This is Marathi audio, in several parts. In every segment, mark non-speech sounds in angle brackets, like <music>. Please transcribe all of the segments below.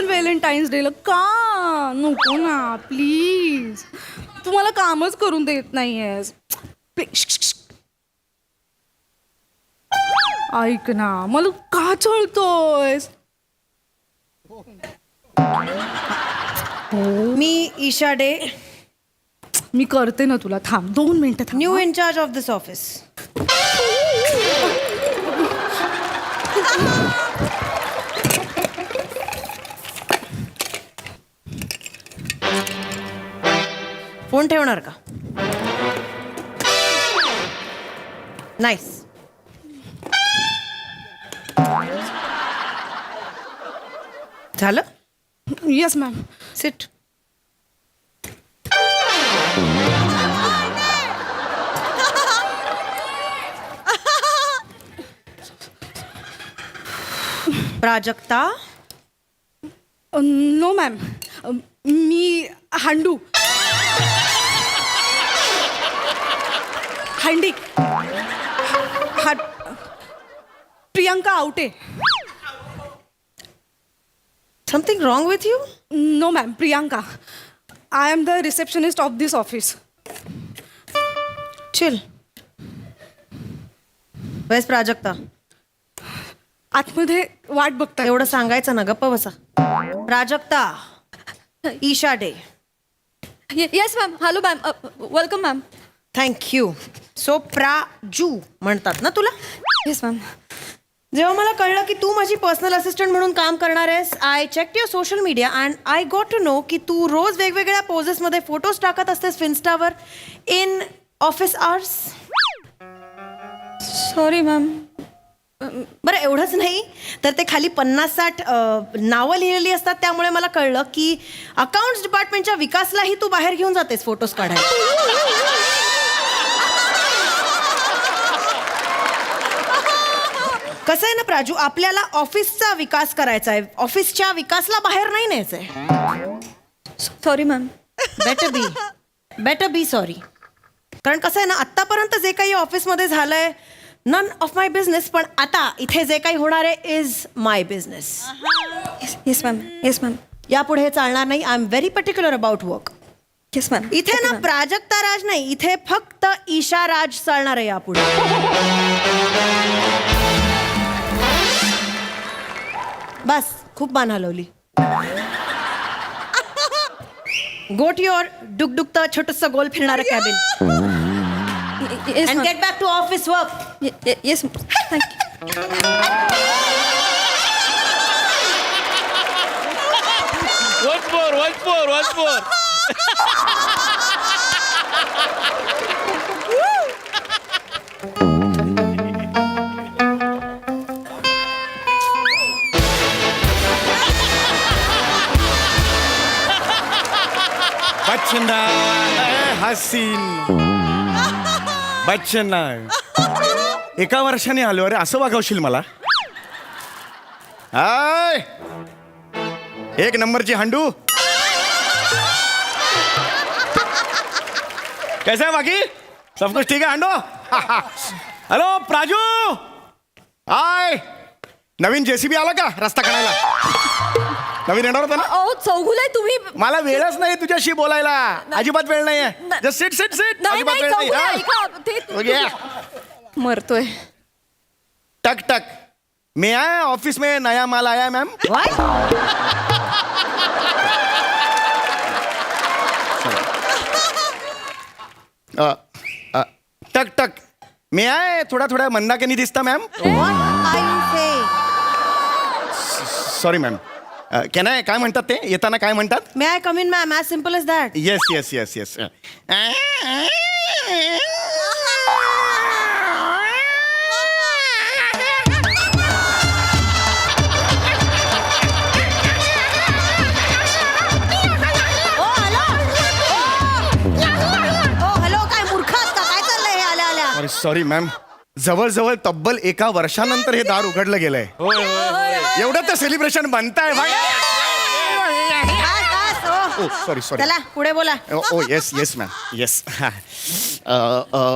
पण व्हॅलेंटाईन्स डेला का? नको ना प्लीज तू मला कामच करून देत श्श, श्श. ऐक ना मला का चळतोयस? मी ईशा डे. मी करते ना तुला थांब दोन मिनिटं new in charge of this office phone ठेवणार का? नाईस झालं? Yes ma'am sit Prajakta? No ma'am मी हांडू. हंडी हा Priyanka Awate. Something wrong with you no ma'am Priyanka. I am the receptionist of this office chill वेस प्राजक्ता. आतमध्ये वाट बघताय. एवढं सांगायचं ना गप्प बसा. Prajakta Isha De. Yes ma'am hello ma'am welcome ma'am thank you so Praju म्हणतात ना तुला? येस मॅम जेव्हा मला कळलं की तू माझी पर्सनल असिस्टंट म्हणून काम करणार आहेस I check your social media and I got to know की तू रोज वेगवेगळ्या पोजेसमध्ये फोटोज टाकत असतेस फिन्स्टावर in office hours sorry ma'am बरं एवढंच नाही. तर ते खाली पन्नास साठ नावं लिहिलेली असतात त्यामुळे मला कळलं की अकाउंट्स डिपार्टमेंटच्या विकासलाही तू बाहेर घेऊन जातेस फोटोज काढायला. कसं आहे ना प्राजू आपल्याला ऑफिसचा विकास करायचा आहे. ऑफिसच्या विकासला बाहेर नाही न्यायचंय sorry ma'am better be better be sorry कारण कसं आहे ना आत्तापर्यंत जे काही ऑफिसमध्ये झालंय नन ऑफ माय बिझनेस पण आता इथे जे काही होणार आहे is my business yes ma'am yes ma'am यापुढे हे चालणार नाही. I am very particular about work yes ma'am इथे ना प्राजक्ता राज नाही इथे फक्त ईशा राज चालणार आहे यापुढे. बस खूप मान हलवली. गोट युअर डुकडुकतं छोटस गोल फिरणारं cabin and get back to office work yes thank you Once more, once more, once बच्चना हसीन. बच्चना एका वर्षाने आलो. अरे असं वागवशील मला? आय! एक नंबरची हांडू. कैसा है बाकी? सब कुछ ठीक है हांडो? हॅलो प्राजू! हाय नवीन जेसीबी आला का? रस्ता काढायला? नवीन येणार होता ना? अहो चौगुले तुम्ही मला वेळच नाही तुझ्याशी बोलायला. अजिबात वेळ नाहीये. नाही. जस्ट सिट सिट सिट नाही अजिबात नाही वेळ चौगुले नाही ऐका ते हो गया. मरतोय. टक टक. मैं आया ऑफिस में नया माल आया मैम अ, अ, टक टक. मी आहे थोडा थोडा के नाही दिसता ma'am sorry ma'am can I काय म्हणतात ते येताना काय म्हणतात may I come in ma'am as simple as that yes yes yes yes O hello काय का काय चाललंय हे आल्या आल्या सॉरी मॅम जवळजवळ तब्बल एका वर्षानंतर हे दार उघडलं गेलंय. होय होय होय. एवढं तर सेलिब्रेशन बनताय भाई. ओ. सॉरी सॉरी चला पुढे बोला. ओ yes yes ma'am yes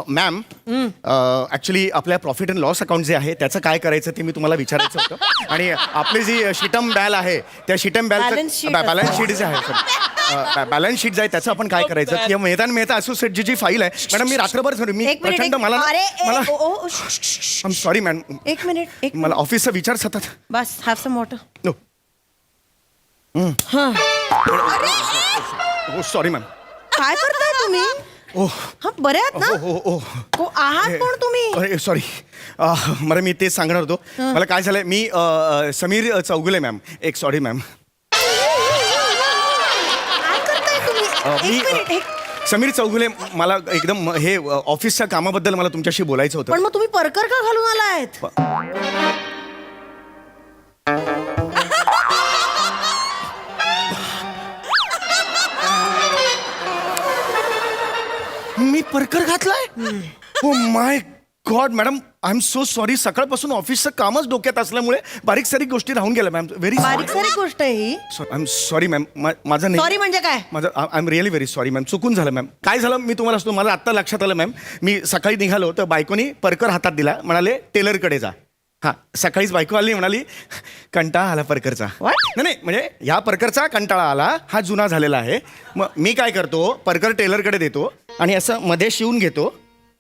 ma'am actually आपल्या प्रॉफिट अँड लॉस अकाउंट जे आहे त्याचं काय करायचं ते मी तुम्हाला विचारायचं होतं. आणि आपली जी शिटम बॅल आहे त्या शिटम Balance sheet बॅलन्स शीट जे आहे बॅलन्स शीट जे आहे त्याचं आपण काय करायचं? किंवा मेहता मेहता असोसिएटची जी फाईल आहे. मॅडम मी रात्रभर सॉरी मी एक मिनिट प्रचंड एक- मला ना- अरे ए, मला ओ, ओ, श- श- श- आम सॉरी मॅम एक मिनिट एक मला ऑफिसचा विचार सतत. बस हॅव सम वॉटर नो हो. सॉरी मॅम काय करताय तुम्ही? ओ. हा बरे आहात ना? हो हो को आहात कोण तुम्ही? अरे सॉरी मला मी तेच सांगणार होतो. मला काय झालंय मी अ, अ, समीर चौगुले मॅम एक सॉरी मॅम काय करताय तुम्ही? अ, मी एक मिनिट अ, एक- समीर चौगुले मला एकदम हे अ, ऑफिसच्या कामाबद्दल मला तुमच्याशी बोलायचं होतं. पण मग तुम्ही परकर का घालून आलायत? परकर घातलाय? हो my god madam I am so sorry सकाळपासून ऑफिसचं कामच डोक्यात असल्यामुळे बारीक सारीक गोष्टी राहून गेल्या मॅम व्हेरी बारीक सारी गोष्ट आहे ही. आय एम सॉरी मॅम माझं नाही सॉरी म्हणजे काय? माझं I am really very sorry ma'am चुकून झालं मॅम काय झालं? मी तुम्हाला असतो मला आत्ता लक्षात आलं मॅम मी सकाळी निघालो तर बायकोनी परकर हातात दिला. म्हणाले टेलरकडे जा. हां सकाळीच बायको आली म्हणाली कंटाळा आला परकरचा? नाही नाही म्हणजे ह्या परकरचा कंटाळा आला हा जुना झालेला आहे. मग मी काय करतो परकर टेलरकडे देतो. आणि असं मध्ये शिवून घेतो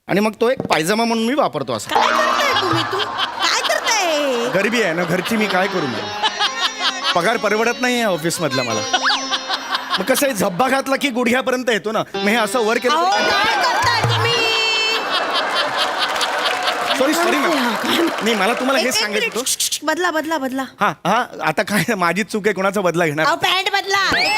आणि मग तो एक पायजमा म्हणून मी वापरतो असं. काय करताय तुम्ही? तू काय करताय? गरबी आहे ना घरची मी काय करू पगार परवडत नाही आहे ऑफिसमधला मला. मग कसं आहे झब्बा घातला की गुडघ्यापर्यंत येतो ना? मग हे असं वर केलं अहो, काय करताय तुम्ही? सॉरी सॉरी नाही. मला तुम्हाला हेच एक सांगायचं मिनिट. होतं. बदला बदला बदला. हा हा आता काय माझीच चूक आहे कोणाचा बदला घेणार? अहो पॅन्ट बदला. हे?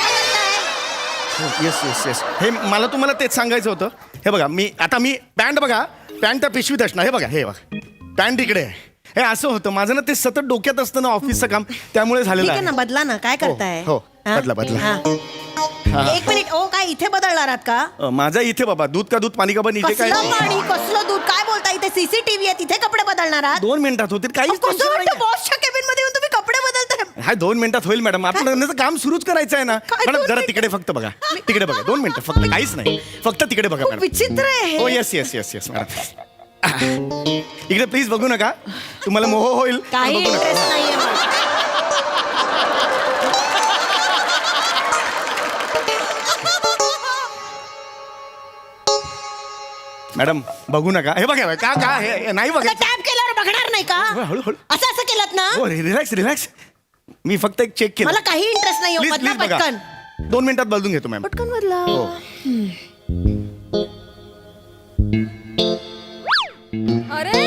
येस येस येस हे मला तुम्हाला तेच सांगायचं होतं. हे बघा मी आता मी पॅन्ट बघा पॅन्ट त्या पिशवीत असणार. हे बघा हे बघा. पॅन्ट इकडे आहे. हे असं होतं. माझं ना ते सतत डोक्यात असतं ना ऑफिसचं काम त्यामुळे ठीक झालेलं आहे. ना आहे बदला ना. काय करताय? हो, हा? बदला, बदला. हा. एक मिनिट. ओ काय इथे बदलणार आहात का? अ, माझा इथे बाबा. दूध का दूध पाणी का पण इथे काय? कसलं पाणी कसलं दूध? काय बोलता इथे सीसीटीव्ही आहे. तिथे कपडे बदलणार आहात? दोन मिनिटात होतील. काहीच नाहीये. बॉसच्या केबिनमध्ये येऊन तुम्ही कपडे बदलताय हा दोन मिनिटात होईल मॅडम. आपण त्याचं काम सुरूच करायचं आहे ना. काय मॅडम दोन जरा? तिकडे फक्त बघा. तिकडे बघा दोन मिनिटं फक्त काहीच नाही. फक्त तिकडे बघा मॅडम. विचित्र आहे हो. हे. Yes yes yes yes madam. इकडे प्लीज बघू नका. तुम्हाला मोह होईल पण काही बघू नका. इंटरेस्ट नाहीये मला. मॅडम बघू नका. हे बघा का का हे हे नाही आता बघायचं टॅप केल्यावर बघणार नाही का? हो, हळू हळू असं असं केलं ना? हो रिलॅक्स रिलॅक्स मी फक्त एक चेक केलं. मला काही इंटरेस्ट नाही प्लीज बदला प्लीज बघा. पटकन. दोन मिनिटात बदलून घेतो मॅम पटकन बदला. हो. अरे.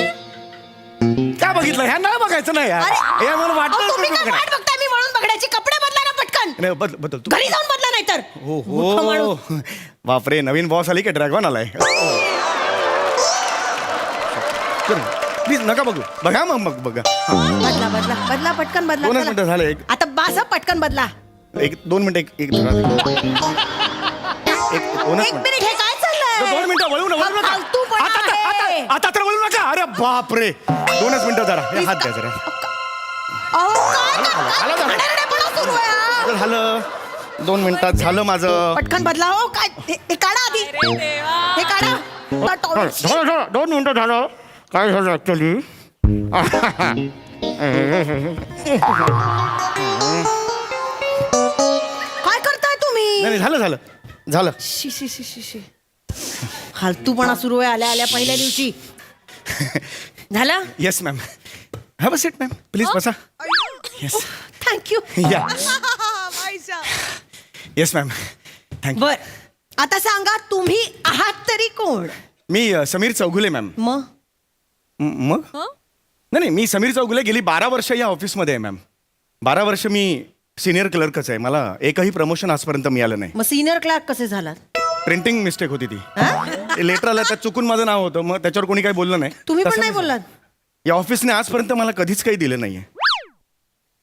काय बघितलं? ह्या नाही बघायचं नाही यार. अरे, हे मला अहो, वाटलं तुम्ही काय. वाट बघताय मी म्हणून बघण्याची. कपडे बदला ना पटकन. नाही बदल बदल तू. घरी जाऊन बदला नाही तर हो. मूर्ख माणूस. हो बापरे नवीन बॉस आली का? ड्रॅगॉन आलाय. प्लीज नका बघू. बघा मग मग बघा. बदला बदला बदला पटकन बदला दोनच. मिनिटं झाले? एक आता बास हं, पटकन बदला. एक दोन मिनिटं एक एक धरा. एक दोनच एक मिनिटं मिनिट हे काय चाललंय? दोन मिनिटं वळू वळू हा नका. फालतूपणा आता तर- आहे. आता- आता तर वळू नका. अरे बापरे. दोनच मिनिटं जरा. हे हात द्या जरा. अहो, काय झालं, झालं, झालं. घाणेरडेपणा सुरू आहे हा. झालं, झालं. दोन मिनिटात झालं माझं. पटकन बदला हो काय हे हे काढा आधी. हे काढा. दोन मिनिटं झालं. काय झालं ऍक्च्युली काय करताय तुम्ही? नाही झालं झालं. झालं. शी शी शी शी शी. फालतूपणा सुरू आहे आल्या आल्या पहिल्या दिवशी. झालं? Yes ma'am have a seat ma'am please बसा. येस थँक्यू या येस मॅम थँक्यू बर. आता सांगा तुम्ही आहात तरी कोण? मी अ, समीर चौगुले मॅम मग? मग? नाही नाही मी समीर चौगुले गेली बारा वर्ष या ऑफिसमध्ये आहे मॅम बारा वर्ष मी सिनियर क्लर्कच आहे. मला एकही प्रमोशन आजपर्यंत मिळालं नाही. मग सिनियर क्लार्क कसे झालात? प्रिंटिंग मिस्टेक होती ती. लेटर आलं त्यात चुकून माझं नाव होतं. मग त्याच्यावर कोणी काही बोललं नाही. तुम्ही पण तसं नाही. बोललात? या ऑफिसने आजपर्यंत मला कधीच काही दिलं नाहीये.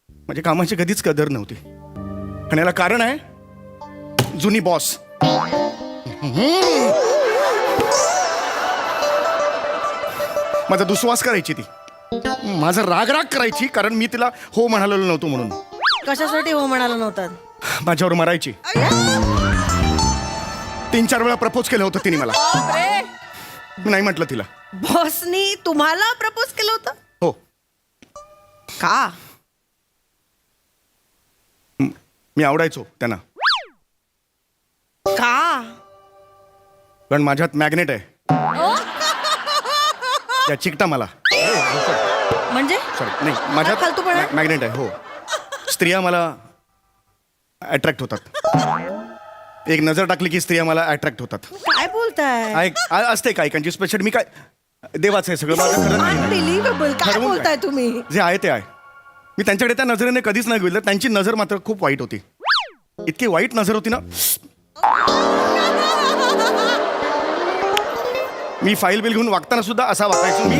म्हणजे कामाची कधीच कदर नव्हती. आणि याला कारण आहे जुनी बॉस माझा दुस्वास करायची ती. माझा राग राग करायची कारण मी तिला हो म्हणालेलो नव्हतो म्हणून. कशासाठी हो म्हणाला नव्हतात माझ्यावर मरायची. तीन चार वेळा प्रपोज केलं होतं तिने मला. मी नाही म्हटलं तिला. बॉसनी तुम्हाला प्रपोज केलं होतं? हो. का? मी आवडायचो त्यांना. का? कारण माझ्यात मॅग्नेट आहे. त्या चिकटा मला. म्हणजे? सॉरी नाही माझ्यात फालतूपणा? मॅग्नेट आहे हो. स्त्रिया मला अट्रॅक्ट होतात. एक नजर टाकली की स्त्रिया मला अट्रॅक्ट होतात. काय बोलताय? आ- असते काही काहींची स्पेशल मी काय देवाचं आहे सगळं माझं खरं नाही. अनबिलिव्हेबल काय ठरवून बोलताय काय? तुम्ही? जे आहे ते आहे. मी त्यांच्याकडे त्या नजरेने कधीच नाही बघितलं त्यांची नजर मात्र खूप वाईट होती. इतकी वाईट नजर होती ना. मी फाईल बिल घेऊन वागताना सुद्धा असा वागायचो मी.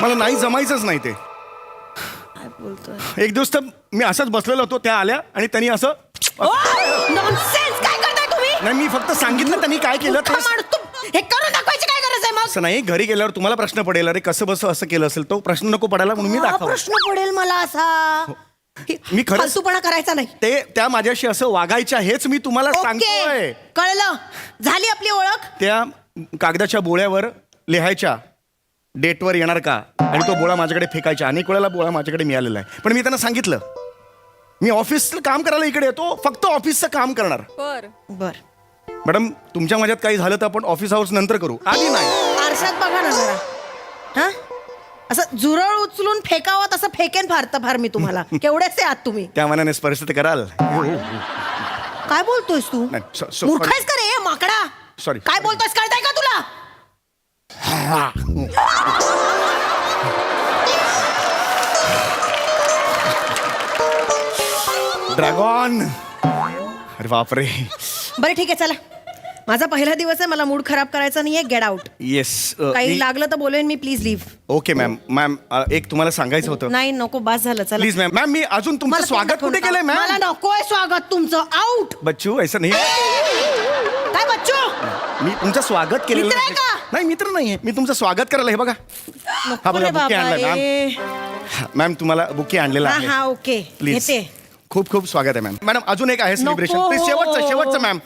मला नाही जमायचंच नाही ते. काय बोलतोय? एक दिवस तर मी असंच बसलेलो होतो त्या आल्या आणि त्यांनी असं नॉनसेन्स काय करताय तुम्ही? नाही मी फक्त सांगितलं त्यांनी काय केलं ते मूर्ख माणूस, तू- हे करून दाखवायची काय गरज आहे मग? असं नाही घरी गेल्यावर तुम्हाला प्रश्न पडेल अरे कसं बस असं केलं असेल तो प्रश्न नको पडायला म्हणून मी हा दाखव प्रश्न पडेल मला असा. मी खरंच- फालतूपणा करायचा नाही. ते त्या माझ्याशी असं वागायच्या हेच मी तुम्हाला ओके सांगतोय. कळलं. झाली आपली ओळख? त्या कागदाच्या बोळ्यावर लिहायच्या. डेटवर येणार का? आणि तो बोळा माझ्याकडे फेकायचा अनेक वेळेला बोळा माझ्याकडे मिळालेला आहे. पण मी त्यांना सांगितलं. मी ऑफिसचं काम करायला इकडे येतो. फक्त ऑफिसचं काम करणार. बर. बर. मॅडम तुमच्या माझ्यात काही झालं तर आपण ऑफिस आवर्स नंतर करू. आधी नाही. आरशात बघा ना जरा. हा? असं झुरळ उचलून फेकावं तसं फेकेन फार फार मी तुम्हाला. <laughs> केवढेच आहात तुम्ही. त्या मनाने स्पर्श तर कराल. काय बोलतोयस तू? नाही, so- so- मूर्ख आहेस का रे माकडा? Sorry. काय बोलतोयस कळतंय का तुला? ड्रॅगॉन अरे बापरे. बरं ठीक आहे चला. माझा पहिला दिवस आहे मला मूड खराब करायचा नाहीये गेट आउट येस काही लागलं तर बोलेन मी please leave okay ma'am ma'am एक तुम्हाला सांगायचं होतं. नाही नको बास झालं चला. प्लीज मॅम मॅम मी अजून तुमचं मला स्वागत कुठे केलंय नका. मला मॅम नकोय स्वागत तुमचं. आउट बच्चू ऐसा नाही. काय बच्चो? मी तुमचं स्वागत केलेलं मित्र आहे नाही. का? नाही मित्र नाहीये. मी तुमचं स्वागत करायला हे बघा. हा नको बघा रे बुके बाबा आणलाय मॅम ए. हा, मॅम तुम्हाला बुके आणलेला हा आहे. हा ओके प्लीज खूप खूप स्वागत आहे मॅम मॅडम अजून एक आहे सेलिब्रेशन नको. प्लीज शेवटचं शेवटचं मॅम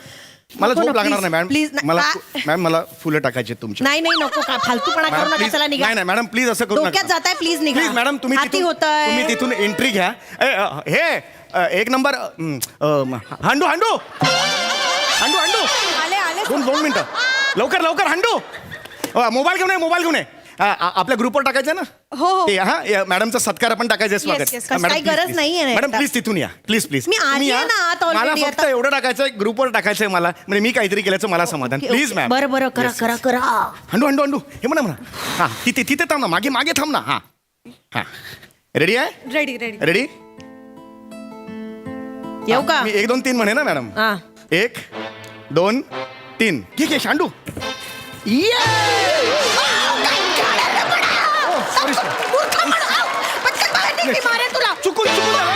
मला नको झोप लागणार नाही please, ना- मला? मॅम मला फुलं टाकायचे तुमची नाही नाही नको का फालतूपणा करू नका चला निघा. नाही नाही मॅडम प्लीज असं करू डोक्यात जाताय प्लीज निघा. प्लीज मॅडम तुम्ही हाती तिथून होतंय. तुम्ही तिथून एंट्री घ्या. ए, अ, हे अ, एक नंबर हांडू हांडू! हांडू हांडू! आले आले. दोन दोन मिनिटं. लवकर लवकर हांडू! मोबाईल घेऊन ये मोबाईल घेऊन ये. आ, आपल्या ग्रुपवर टाकायचं ना? हो, हो. हा या, मॅडमचा सत्कार आपण टाकायचं स्वागत. yes, काही गरज. नाहीये ना मॅडम. प्लीज तिथून या. प्लीज प्लीज मी आली तुम्ही या. आहे ना आत already मला फक्त आता. एवढं टाकायचंय ग्रुपवर टाकायचंय मला. म्हणजे मी काहीतरी केल्याचं मला समाधान. प्लीज. मॅम बरं बरं करा करा करा. हंडू हंडू हंडू. हे म्हणा म्हणा. हा तिथे तिथे थांब ना. मागे मागे थांब ना. हा. हा. रेडी आहे? रेडी रेडी रेडी येऊ का? मी एक दोन तीन म्हणे ना मॅडम हा. एक दोन तीन. ठीक आहे शांडू. मूर्ख माणूस. आव, पटकन बाहेर निघ, मी मारेन तुला चुकून चुकून